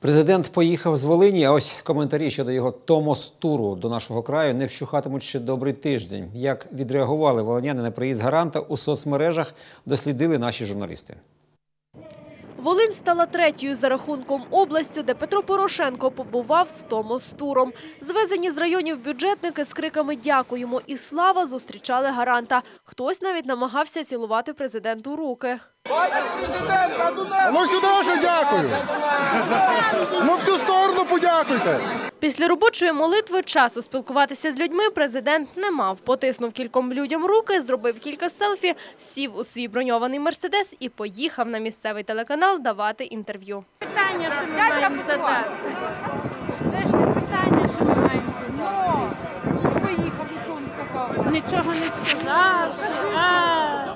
Президент поїхав з Волині, а ось коментарі щодо його томос-туру до нашого краю не вщухатимуть ще добрий тиждень. Як відреагували волиняни на приїзд гаранта у соцмережах, дослідили наші журналісти. Волинь стала третьою за рахунком областю, де Петро Порошенко побував з Томос-туром. Звезені з районів бюджетники з криками «Дякуємо» і «Слава» зустрічали гаранта. Хтось навіть намагався цілувати президенту руки. Ну сюди вже дякую. Подякуйте. Після робочої молитви часу спілкуватися з людьми президент не мав. Потиснув кільком людям руки, зробив кілька селфі, сів у свій броньований мерседес і поїхав на місцевий телеканал давати інтерв'ю. питання, що ми маємо задати. Це ж не питання, що ми маємо задати. Ну, поїхав, нічого не сказав. Нічого не сказав. А,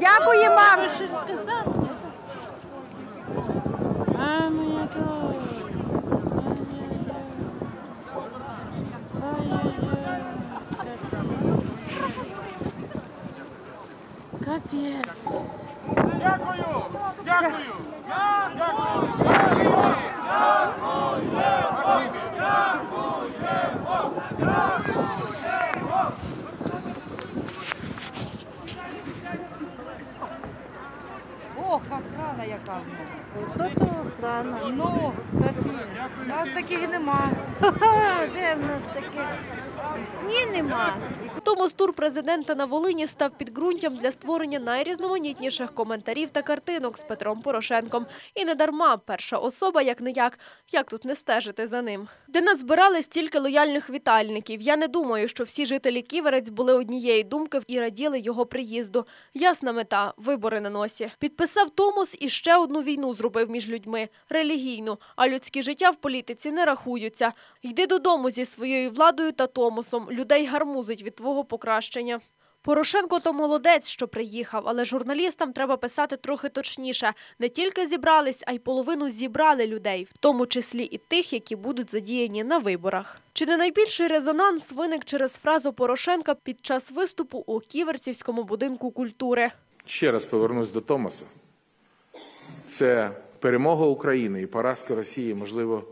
Дякую, мам. Що сказав? А, моя доча. Капець. Ох, охрана яка в нас. Хто охрана? Ну, у нас таких нема. Де в нас таке? Сні нема. Томос-тур президента на Волині став підґрунтям для створення найрізноманітніших коментарів та картинок з Петром Порошенком. І не дарма перша особа, як не як, як тут не стежити за ним. Де нас збирали стільки лояльних вітальників. Я не думаю, що всі жителі Ківерець були однієї думки і раділи його приїзду. Ясна мета вибори на носі. Підписав Томос і ще одну війну зробив між людьми релігійну. А людські життя в політиці не рахуються. Йди додому зі своєю владою та Томосом. Людей гармузить від твого покращення. Порошенко то молодець, що приїхав, але журналістам треба писати трохи точніше. Не тільки зібрались, а й половину зібрали людей, в тому числі і тих, які будуть задіяні на виборах. Чи не найбільший резонанс виник через фразу Порошенка під час виступу у Ківерцівському будинку культури? Ще раз повернусь до Томаса. Це перемога України і поразка Росії, можливо,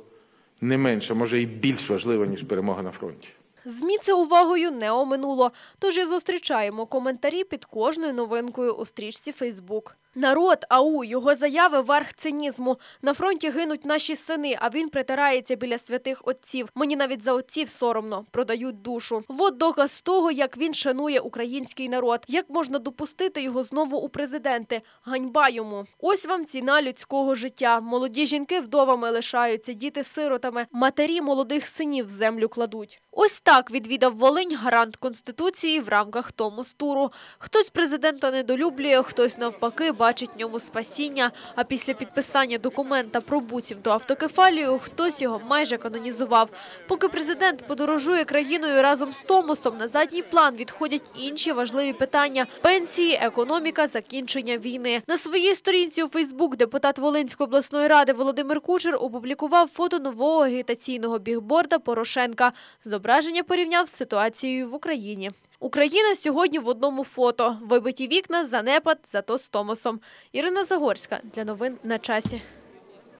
не менше, може і більш важлива, ніж перемога на фронті. ЗМІ це увагою не оминуло, тож і зустрічаємо коментарі під кожною новинкою у стрічці Фейсбук. Народ, ау, його заяви верх цинізму. На фронті гинуть наші сини, а він притирається біля святих отців. Мені навіть за отців соромно, продають душу. Вот доказ того, як він шанує український народ. Як можна допустити його знову у президенти? Ганьба йому. Ось вам ціна людського життя. Молоді жінки вдовами лишаються, діти сиротами, матері молодих синів землю кладуть. Ось так відвідав Волинь гарант Конституції в рамках Томос-туру. Хтось президента недолюблює, хтось навпаки бачить в ньому спасіння. А після підписання документа про буців до автокефалію хтось його майже канонізував. Поки президент подорожує країною разом з Томосом, на задній план відходять інші важливі питання – пенсії, економіка, закінчення війни. На своїй сторінці у Фейсбук депутат Волинської обласної ради Володимир Кучер опублікував фото нового агітаційного бігборда Порошенка. Зображення порівняв з ситуацією в Україні. Україна сьогодні в одному фото. Вибиті вікна, занепад, зато з Томосом. Ірина Загорська. Для новин на часі.